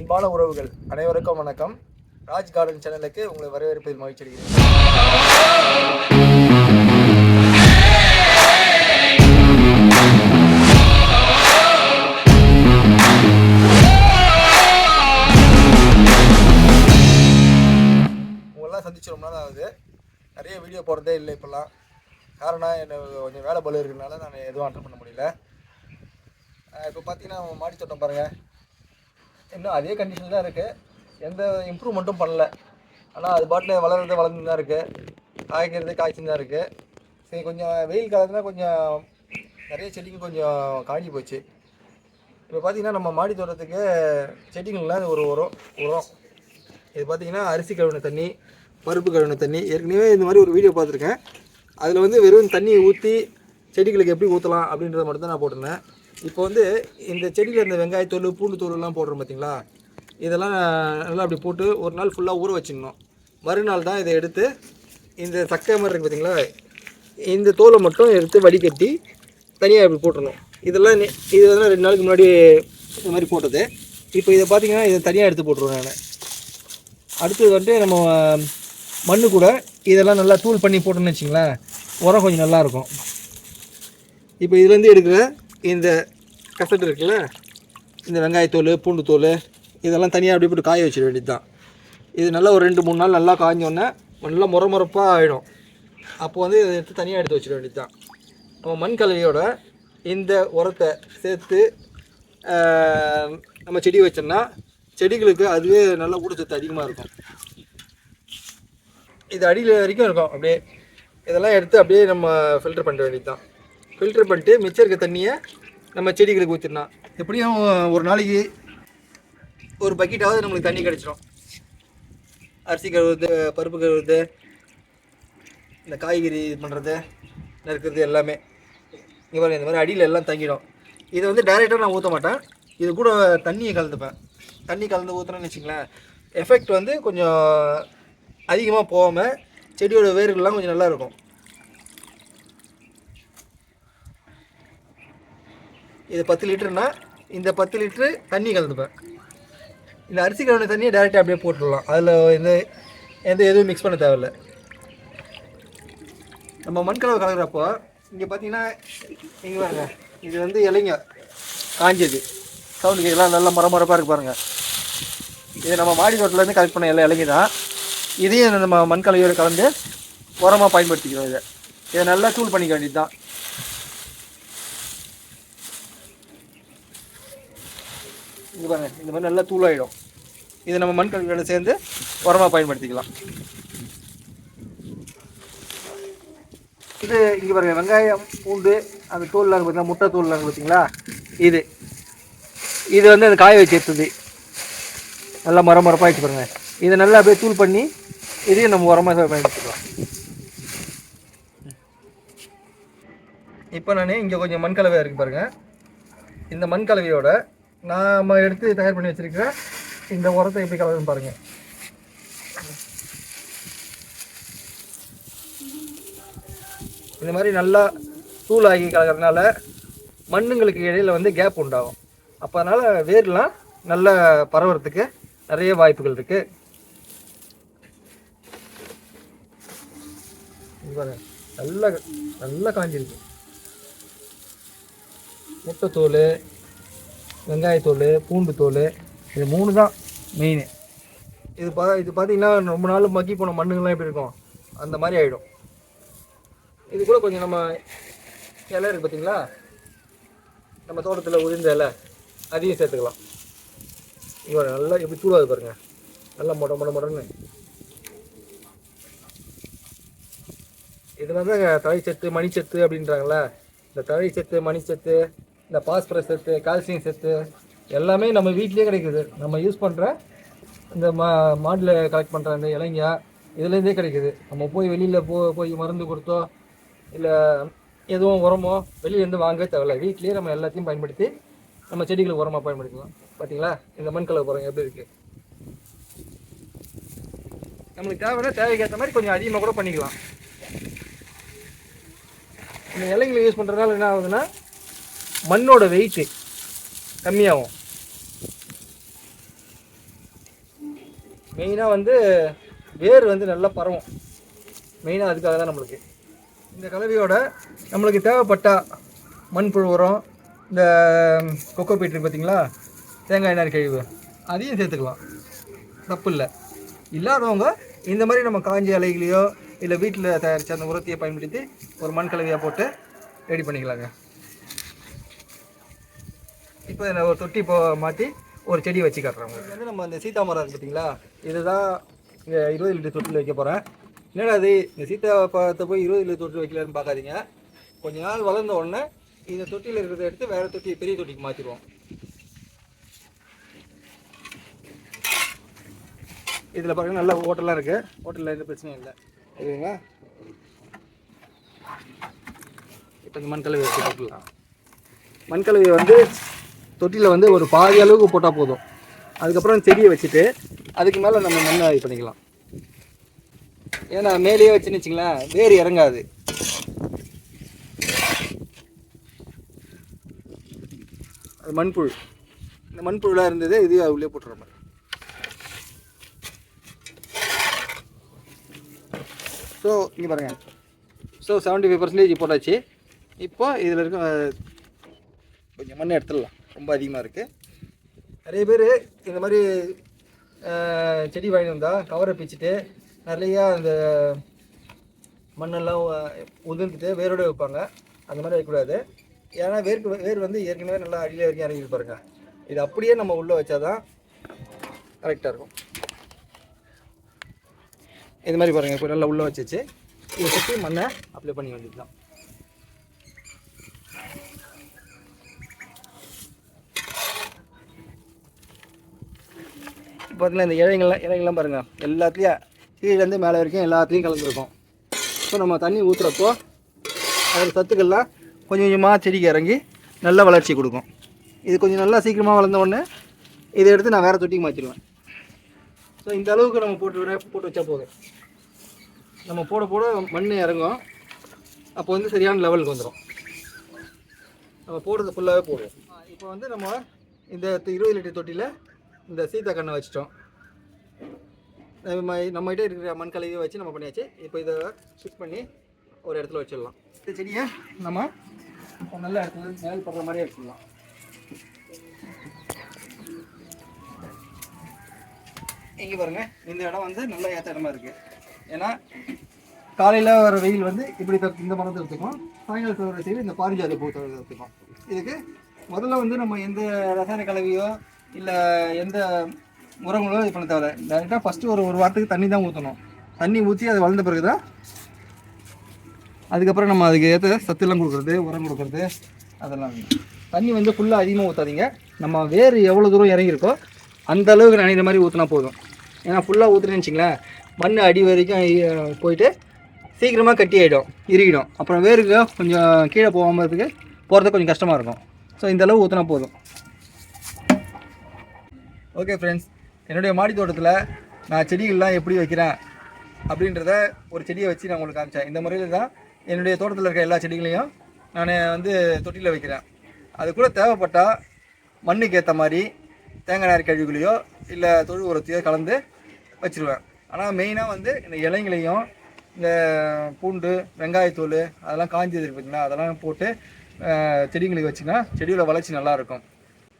அன்பான உறவுகள் அனைவருக்கும் வணக்கம். ராஜ் கார்டன் சேனலுக்கு உங்களை வரவேற்பதில் மகிழ்ச்சி அடைகிறேன். உங்களெல்லாம் சந்திச்சு ரொம்ப நாள் ஆகுது. நிறைய வீடியோ போடுறதே இல்லை இப்போல்லாம். காரணம் என்ன கொஞ்சம் வேலை பலு இருக்கிறதுனால நான் எதுவும் அட்டன் பண்ண முடியல. இப்போ பார்த்தீங்கன்னா மாடி தோட்டம் பாருங்கள் இன்னும் அதே கண்டிஷன் தான் இருக்குது எந்த இம்ப்ரூவ்மெண்ட்டும் பண்ணல. ஆனால் அது பாட்டில் வளர்றது வளர்ந்து தான் இருக்குது காய்க்கிறது காய்ச்சின்னு தான் இருக்குது சரி கொஞ்சம் வெயில் காலத்தில் கொஞ்சம் நிறைய செடிங்க கொஞ்சம் காஞ்சி போச்சு. இப்போ பார்த்தீங்கன்னா நம்ம மாடி தோட்டத்துக்கு செடிங்கள்லாம் ஒரு உரம் உரம். இது பார்த்தீங்கன்னா அரிசி கழுவின தண்ணி பருப்பு கழுவின தண்ணி. ஏற்கனவே இந்த மாதிரி ஒரு வீடியோ பார்த்துருக்கேன். அதில் வந்து வெறும் தண்ணியை ஊற்றி செடிகளுக்கு எப்படி ஊற்றலாம் அப்படின்றத மட்டும் தான் நான் போட்டிருந்தேன். இப்போ வந்து இந்த செடியில் இருந்த வெங்காயத்தோல் பூண்டு தோலெல்லாம் போடுறோம் பார்த்தீங்களா இதெல்லாம் நல்லா அப்படி போட்டு ஒரு நாள் ஃபுல்லாக ஊற வச்சிடணும். மறுநாள் தான் இதை எடுத்து இந்த சக்கை மாதிரி இருக்குது பார்த்தீங்களா இந்த தோலை மட்டும் எடுத்து வடிகட்டி தனியாக இப்படி போட்டுடணும். இதெல்லாம் இது வந்து ரெண்டு நாளுக்கு முன்னாடி இந்த மாதிரி போட்டது. இப்போ இதை பார்த்தீங்கன்னா இதை தனியாக எடுத்து போட்டுருவேன் நான். அடுத்தது வந்துட்டு நம்ம மண்ணு கூட இதெல்லாம் நல்லா தூள் பண்ணி போட்டோம்னு வச்சிங்களேன் உரம் கொஞ்சம் நல்லா இருக்கும். இப்போ இதுலேருந்து எடுக்கிற இந்த கசட்டு இருக்குல்ல இந்த வெங்காயத்தோல் பூண்டு தோல் இதெல்லாம் தனியாக அப்படியே போட்டு காய வச்சிட வேண்டியது தான் இது நல்லா ஒரு ரெண்டு மூணு நாள் நல்லா காஞ்சோடனே நல்லா முறை முறப்பாக ஆகிடும் அப்போ வந்து இதை எடுத்து தனியாக எடுத்து வச்சிட வேண்டியது தான் நம்ம மண் கலவையோட இந்த உரத்தை சேர்த்து நம்ம செடி வச்சோம்னா செடிகளுக்கு அதுவே நல்ல ஊட்டச்சத்து அதிகமாக இருக்கும். இது அடியில் வரைக்கும் இருக்கும். அப்படியே இதெல்லாம் எடுத்து அப்படியே நம்ம ஃபில்டர் பண்ண வேண்டியது தான் ஃபில்டர் பண்ணிட்டு மிச்சம் இருக்க தண்ணியை நம்ம செடிகளுக்கு ஊற்றிடலாம் எப்படியும் ஒரு நாளைக்கு ஒரு பக்கெட்டாவது நம்மளுக்கு தண்ணி கிடச்சிரும். அரிசி கழுவுறது பருப்பு கழுவுறது இந்த காய்கறி இது பண்ணுறது நறுக்கிறது எல்லாமே. இங்கே பாருங்க இந்த மாதிரி அடியில் எல்லாம் தங்கிடும். இதை வந்து டைரெக்டாக நான் ஊற்ற மாட்டேன். இது கூட தண்ணியை கலந்துப்பேன். தண்ணி கலந்து ஊற்றுறேன்னு வச்சுங்களேன் எஃபெக்ட் வந்து கொஞ்சம் அதிகமாக போகாமல் செடியோட வேர்கள்லாம் கொஞ்சம் நல்லாயிருக்கும் இது பத்து லிட்டருனா இந்த பத்து லிட்ரு தண்ணி கலந்துப்பேன். இந்த அரிசி கலந்த தண்ணியை டேரெக்டாக அப்படியே போட்டுடலாம். அதில் எந்த எந்த எதுவும் மிக்ஸ் பண்ண தேவையில்ல. நம்ம மண்கலவை கலக்கிறப்போ இங்கே பார்த்தீங்கன்னா இங்கே பாருங்க. இது வந்து இலைங்க. காஞ்சது. சவுண்டுக்கு எல்லாம் நல்லா மரமரப்பாக இருக்கு பாருங்கள் இது நம்ம மாடி தோட்டத்துலேருந்து கலெக்ட் பண்ண எல்லா இலைங்க தான். இதையும் நம்ம மண்கலவையோடு கலந்து உரமாக பயன்படுத்திக்கிறோம் இதை. இதை நல்லா தூள் பண்ணிக்க வேண்டியது தான் இங்கே பாருங்கள் இந்த மாதிரி நல்லா தூளாயிடும். இதை நம்ம மண் கலவையோட சேர்ந்து உரமாக பயன்படுத்திக்கலாம். இது இங்கே பாருங்கள் வெங்காயம் பூண்டு அந்த தூள்லாம் பார்த்தீங்கன்னா முட்டை தூள்லாம் பார்த்தீங்களா இது. இது வந்து அந்த காய வச்சு எடுத்தது. நல்லா மரம் மரப்பாகிடுச்சு பாருங்கள் இதை நல்லா அப்படியே தூள் பண்ணி இதையும் நம்ம உரமாக பயன்படுத்திக்கலாம். இப்போ நான் இங்கே கொஞ்சம் மண் கலவையாக இருக்குது பாருங்கள் இந்த மண் கலவையோட நாம் எடுத்து தயார் பண்ணி வச்சுருக்கிற இந்த உரத்தை எப்படி கலவுன்னு பாருங்கள் இந்த மாதிரி நல்லா தூளாகி கலக்கிறதுனால மண்ணுங்களுக்கு இடையில் வந்து கேப் உண்டாகும். அப்போ அதனால் வேர்லாம் நல்லா பரவுறதுக்கு நிறைய வாய்ப்புகள் இருக்குது நல்லா நல்லா காஞ்சிருக்கு. முட்டைத்தோல் வெங்காயத்தோல் பூண்டு தோல் இது மூணு தான் மெயின் இது பா இது பார்த்தீங்கன்னா ரொம்ப நாள் மக்கி போன மண்ணுங்கள்லாம் எப்படி இருக்கும்? அந்த மாதிரி ஆகிடும் இது கூட கொஞ்சம் நம்ம இலை இருக்குது பார்த்தீங்களா நம்ம தோட்டத்தில் உதிர்ந்த இலை அதையும் சேர்த்துக்கலாம். இங்கே நல்லா எப்படி தூளாது பாருங்கள் நல்லா மொட மொட மொடன்னு. இதில் தான் தழைச்சத்து மணிச்சத்து அப்படின்றாங்கல்ல. இந்த தழைச்சத்து மணிச்சத்து இந்த பாஸ்பரஸ் சத்து கால்சியம் சத்து எல்லாமே நம்ம வீட்லேயே கிடைக்குது. நம்ம யூஸ் பண்ணுற இந்த மா மாடில் கலெக்ட் பண்ணுற அந்த இலைங்க இதுலேருந்தே கிடைக்குது. நம்ம போய் வெளியில் போ போய் மருந்து கொடுத்தோ இல்லை எதுவும் உரமோ வெளியிலேருந்து வாங்க தேவையில்ல. வீட்லேயே நம்ம எல்லாத்தையும் பயன்படுத்தி நம்ம செடிகளுக்கு உரமாக பயன்படுத்திக்கலாம். பார்த்தீங்களா இந்த மண் கலவை உரம் எப்படி இருக்குது நம்மளுக்கு தேவைன்னா தேவைக்கு ஏற்ற மாதிரி கொஞ்சம் அதிகமாக கூட பண்ணிக்கலாம். இந்த இலைங்களை யூஸ் பண்ணுறதுனால என்ன ஆகுதுன்னா மண்ணோட வெயிட்டு கம்மியாகும். மெயினாக வந்து வேர் வந்து நல்லா பரவும். மெயினாக அதுக்காக தான் நம்மளுக்கு. இந்த கலவையோட நம்மளுக்கு தேவைப்பட்டால் மண்புழு உரம் இந்த கொக்கோ பீட்ரு பார்த்திங்களா பார்த்தீங்களா? தேங்காய் எண்ணெய் கழிவு அதையும் சேர்த்துக்கலாம். தப்பு இல்லை. இல்லாதவங்க இந்த மாதிரி நம்ம காஞ்ச இலைகளையோ இல்லை வீட்டில் தயாரித்த அந்த உரத்தையை பயன்படுத்தி ஒரு மண் கலவையாக போட்டு ரெடி பண்ணிக்கலாங்க. இப்போ இதில் ஒரு தொட்டி இப்போ மாற்றி ஒரு செடி வச்சு காட்டுறேன் இது வந்து நம்ம இந்த சீதா மரம் பார்த்தீங்களா இதுதான் இங்கே இருபது லிட்டர் தொட்டில் வைக்க போகிறேன் என்னடா அது இந்த சீதா பழத்தை போய் இருபது லிட்டர் தொட்டில் வைக்கலான்னு பார்க்காதீங்க. கொஞ்ச நாள் வளர்ந்த உடனே இந்த தொட்டியில் இருக்கிறத எடுத்து வேறு தொட்டி பெரிய தொட்டிக்கு மாற்றிடுவோம் இதில் பார்த்தீங்கன்னா நல்ல ஹோட்டல்லாம் இருக்குது ஹோட்டலில் எந்த பிரச்சனையும் இல்லை. ஓகேங்களா இப்போ இந்த மண் கழுவி வச்சு போட்டுக்கலாம் மண் வந்து தொட்டியில் வந்து ஒரு பாதி அளவுக்கு போட்டால் போதும். அதுக்கப்புறம் செடியை வச்சுட்டு அதுக்கு மேலே நம்ம மண்ணை இது பண்ணிக்கலாம். ஏன்னா மேலேயே வச்சுன்னு வச்சுங்களேன் வேறு இறங்காது. அது மண்புழு. இந்த மண்புழுலாம் இருந்தது இது உள்ளே போட்டுற மாதிரி. ஸோ இங்கே பாருங்கள் ஸோ செவன்ட்டி ஃபைவ் பர்சன்டேஜ் போட்டாச்சு. இப்போ இதில் இருக்க கொஞ்சம் மண் எடுத்துடலாம். ரொம்ப அதிகமாக இருக்குது நிறைய பேர் இந்த மாதிரி செடி வாங்கிட்டு வந்தால் கவரை பிச்சுட்டு நிறையா அந்த மண்ணெல்லாம் உதிர்ந்துட்டு வேரோட வைப்பாங்க. அந்த மாதிரி வைக்கக்கூடாது. ஏன்னா வேர்க்கு வேர் வந்து ஏற்கனவே நல்லா அடியில் வரைக்கும் இறங்கி பாருங்க. இது அப்படியே நம்ம உள்ளே வச்சாதான் கரெக்டாக இருக்கும். இது மாதிரி பாருங்கள் இப்போ நல்லா உள்ளே வச்சிச்சு. இதை சுற்றி மண்ணை அப்ளை பண்ணி வேண்டியது தான் பார்த்தீங்கன்னா இந்த இலைங்கள்லாம் இலைங்கள்லாம் பாருங்கள் எல்லாத்துலேயும் கீழேருந்து மேலே வரைக்கும் எல்லாத்துலேயும் கலந்துருக்கும். ஸோ நம்ம தண்ணி ஊற்றுறப்போ அதில் சத்துக்கள்லாம் கொஞ்சம் கொஞ்சமாக செடிக்கு இறங்கி நல்ல வளர்ச்சி கொடுக்கும். இது கொஞ்சம் நல்லா சீக்கிரமாக வளர்ந்த உடனே இதை எடுத்து நான் வேறு தொட்டிக்கு மாற்றிடுவேன் ஸோ இந்த அளவுக்கு நம்ம போட்டு விட போட்டு வச்சா போதும். நம்ம போட போட மண் இறங்கும். அப்போ வந்து சரியான லெவலுக்கு வந்துடும் நம்ம போடுறது ஃபுல்லாகவே போடுவோம். இப்போ வந்து நம்ம இந்த இருபது லிட்டர் தொட்டியில் இந்த சீதா கண்ணை வச்சிட்டோம். நம்ம நம்மகிட்ட இருக்கிற மண் கலவையை வச்சு நம்ம பண்ணியாச்சு. இப்போ இதை ஷிஃப்ட் பண்ணி ஒரு இடத்துல வச்சிடலாம். இந்த செடியை நம்ம நல்ல இடத்துல மேல் படுற மாதிரியே வச்சிடலாம். இங்கே பாருங்கள் இந்த இடம் வந்து நல்ல ஏற்ற இடமா இருக்குது ஏன்னா காலையில் வர வெயில் வந்து இப்படி த- இந்த மரத்தை எடுத்துக்கும் சாயங்காலத்தில் வர சைடு இந்த பாரிஜாத பூ எடுத்துக்கும் இதுக்கு முதல்ல வந்து நம்ம எந்த ரசாயன கலவையோ இல்லை எந்த உரங்களோ இது பண்ண தேவை டேரெக்டாக ஃபஸ்ட்டு ஒரு ஒரு வாரத்துக்கு தண்ணி தான் ஊற்றணும் தண்ணி ஊற்றி அது வளர்ந்த பிறகு தான் அதுக்கப்புறம் நம்ம அதுக்கு ஏற்ற சத்துலாம் கொடுக்குறது உரம் கொடுக்குறது அதெல்லாம். தண்ணி வந்து ஃபுல்லாக அதிகமாக ஊற்றாதீங்க நம்ம வேர் எவ்வளோ தூரம் இறங்கியிருக்கோ அந்த அளவுக்கு நினைக்கிற மாதிரி ஊற்றினா போதும். ஏன்னா ஃபுல்லாக ஊற்றுனேன்னு வச்சிங்களேன் மண் அடி வரைக்கும் போயிட்டு சீக்கிரமாக கட்டி ஆகிடும் இறுகிடும். அப்புறம் வேருக்கு கொஞ்சம் கீழே போகாமல் போகிறதுக்கு போகிறது கொஞ்சம் கஷ்டமாக இருக்கும். ஸோ இந்த அளவு ஊற்றினா போதும். ஓகே ஃப்ரெண்ட்ஸ் என்னுடைய மாடி தோட்டத்தில் நான் செடிகள்லாம் எப்படி வைக்கிறேன் அப்படின்றத ஒரு செடியை வச்சு நான் உங்களுக்கு காமிச்சேன். இந்த முறையில் தான் என்னுடைய தோட்டத்தில் இருக்க எல்லா செடிகளையும் நான் வந்து தொட்டியில் வைக்கிறேன். அது கூட தேவைப்பட்டால் மண்ணுக்கு ஏற்ற மாதிரி தேங்காய் நார் கழிவுகளையோ இல்லை தொழு உரத்தையோ கலந்து வச்சுருவேன். ஆனால் மெயினாக வந்து இந்த இலைங்களையும் இந்த பூண்டு வெங்காயத்தூள் அதெல்லாம் காஞ்சது இருக்கு அதெல்லாம் போட்டு செடிங்களுக்கு வச்சிங்கன்னா செடியோட வளர்ச்சி நல்லாயிருக்கும்